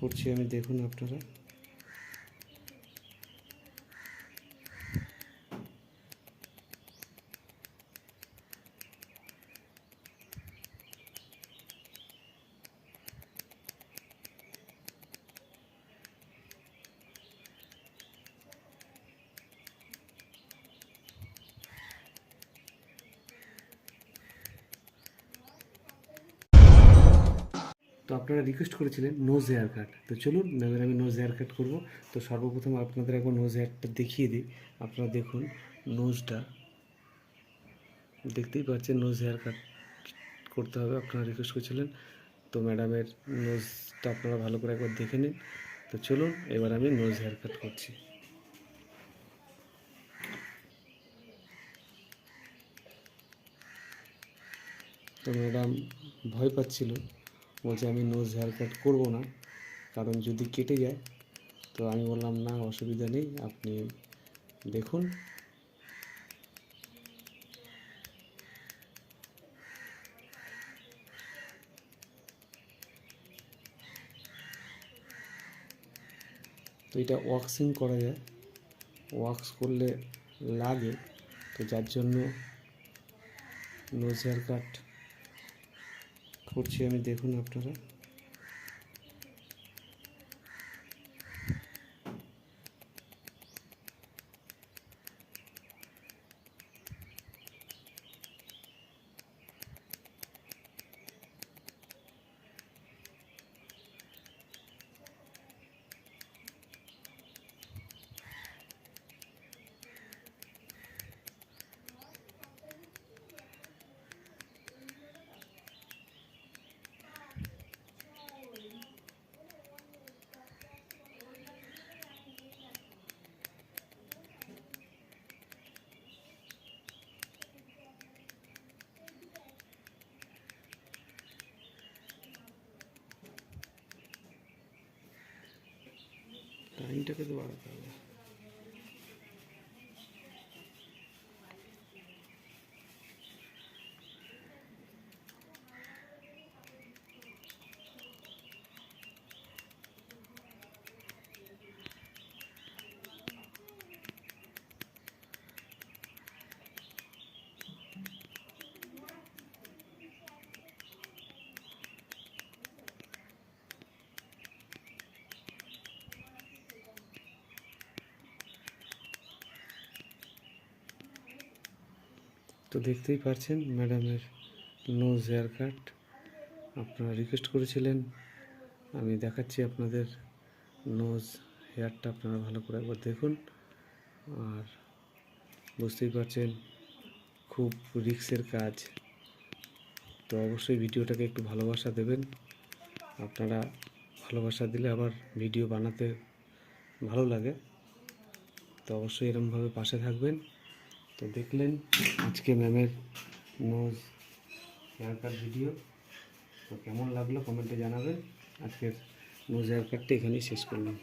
করছি আমি দেখুন আপনারা। তো আপনারা রিকোয়েস্ট করেছিলেন নোজ হেয়ার কাট তো চলুন ম্যামের আমি নোজ হেয়ার কাট করব। তো সর্বপ্রথম আপনাদের একবার নোজ হেয়ারটা দেখিয়ে দিই। আপনারা দেখুন নোজটা দেখতেই পাচ্ছেন নোজ হেয়ার কাট করতে হবে। আপনারা রিকোয়েস্ট করেছিলেন। তো ম্যাডামের নোজটা আপনারা ভালো করে একবার দেখে নিন। তো চলুন, এবার আমি নোজ হেয়ার কাট করছি। তো ম্যাডাম ভয় পাচ্ছিল। বলছে আমি নোজ হেয়ার কাট করব না, কারণ যদি কেটে যায়, তো আমি বললাম, না, অসুবিধা নেই, আপনি দেখুন। তো এটা ওয়াক্সিং করা যায়। ওয়াক্স করলে লাগে, তো যার জন্য নোজ হেয়ার কাট করছি আমি দেখুন আপনারা। টাইমটাকে তো বাড়াতে হবে তো দেখতেই পারছেন, ম্যাডামের নোজ হেয়ার কাট আপনারা রিকোয়েস্ট করেছিলেন, আমি দেখাচ্ছি আপনাদের নোজ হেয়ারটা আপনারা ভালো করে একবার দেখুন। আর বুঝতেই পারছেন, খুব রিক্সের কাজ। তো অবশ্যই ভিডিওটাকে একটু ভালোবাসা দেবেন। আপনারা ভালোবাসা দিলে আবার ভিডিও বানাতে ভালো লাগে। তো অবশ্যই এরকমভাবে পাশে থাকবেন। তো দেখলেন আজকে ম্যামের নোজ হেয়ার কাট ভিডিও তো কেমন লাগল কমেন্টে জানাবেন আজকের নোজ হেয়ার কাটটা এখানেই শেষ করলাম